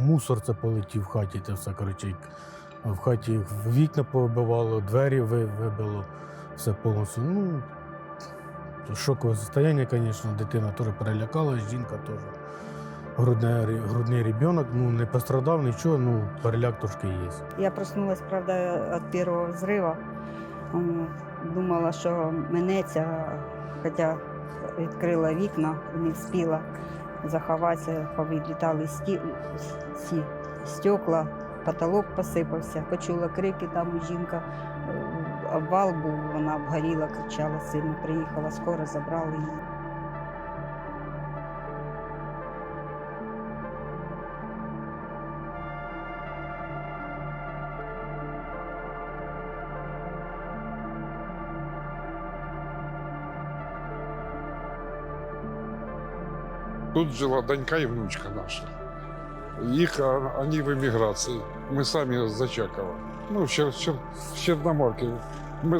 мусор це полетів в хаті, це все коротше. В хаті вікна повибивало, двері вибило, все повністю. Ну, шокове состояние, звісно, дитина теж перелякалась, жінка теж. Грудне, грудний ребенок, ну не пострадав нічого, ну переляк трошки є. Я проснулась, правда, от первого взрыва. М, Думала, що минеться, хоча відкрила вікна, не встигла заховатися, повідлітали сті... ці стекла, потолок посипався. Почула крики, там жінка е, обвал був, вона обгоріла, кричала сильно, приїхала скоро, забрали її. Тут жила донька и внучка наша. Их, а, они в эмиграции. Мы сами из Зачакова. Ну, в, Чер- в Чер- в Черноморке. Мы